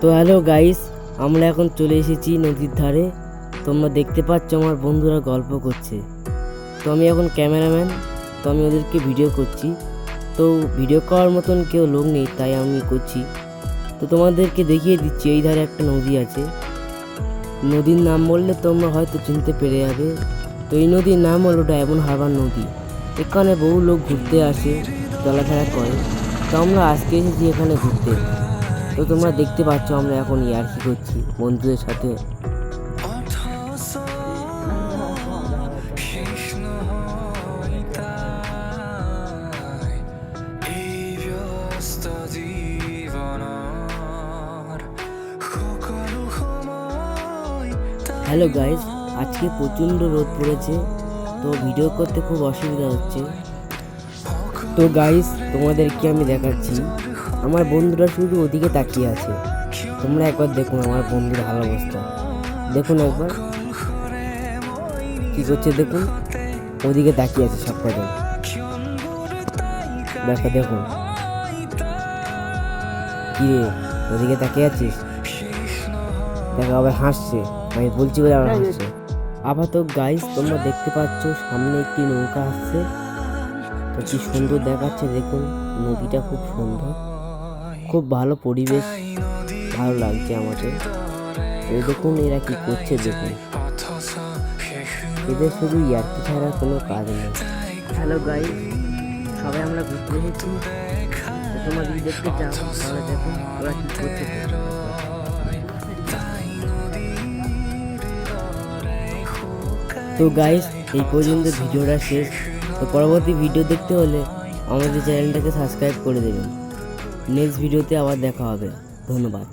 তো hello guys, আমরা এখন চলে এসেছি নদীর ধারে। তোমরা দেখতে পাচ্ছ আমার বন্ধুরা গল্প করছে। তো আমি এখন ক্যামেরাম্যান, তো আমি ওদেরকে ভিডিও করছি। তো ভিডিও করার মতন কেউ লোক নেই, তাই আমি করছি। তো তোমাদেরকে দেখিয়ে দিচ্ছি, এই ধারে একটা নদী আছে। নদীর নাম বললে তোমরা হয়তো চিনতে পেরে যাবে। তো এই নদীর নাম হলো ডায়মন্ড হারবার নদী। এখানে বহু লোক ঘুরতে আসে, চলাফেরা করে। তো আমরা আজকে এসেছি এখানে ঘুরতে। তো তোমরা দেখতে পাচ্ছ আমরা এখন ইয়ার্কি করছি বন্ধুদের সাথে। হ্যালো গাইস আজকে প্রচণ্ড রোদ পড়েছে, তো ভিডিও করতে খুব অসুবিধা হচ্ছে। তো গাইস তোমাদেরকে আমি দেখাচ্ছি। আমার বন্ধুরা শুধু ওদিকে তাকিয়ে আছে। তোমরা একবার দেখুন আমার বন্ধুর ভালো অবস্থা। দেখুন একবার। কি করছে দেখুন। ওদিকে তাকিয়ে আছে সব কজন। দেখো, দেখুন। কি ওদিকে তাকিয়ে আছিস? দেখো, আবার হাসছে। আমি বলছি বলে আমার হাসছে। আপাতত গাইস তোমরা দেখতে পাচ্ছ, সামনে একটি নৌকা আসছে। তো কি সুন্দর দেখাচ্ছে, দেখুন, নদীটা খুব সুন্দর। খুব ভালো পরিবেশ, ভালো লাগছে আমাকে এই দেখুন, এরা কি করছে, দেখুন। এদের শুধু ইয়ার্কি ছাড়া কোনো কাজ নেই। হ্যালো গাই সবাই আমরা ঘুরতে এসেছি। তো তোমরা দেখতে চাও, তাহলে দেখুন ওরা কি করছে। তো গাইস এই পর্যন্ত ভিডিওটা শেষ। তো পরবর্তী ভিডিও দেখতে হলে আমাদের চ্যানেলটাকে সাবস্ক্রাইব করে দেবেন। নেক্সট ভিডিওতে আবার দেখা হবে। ধন্যবাদ।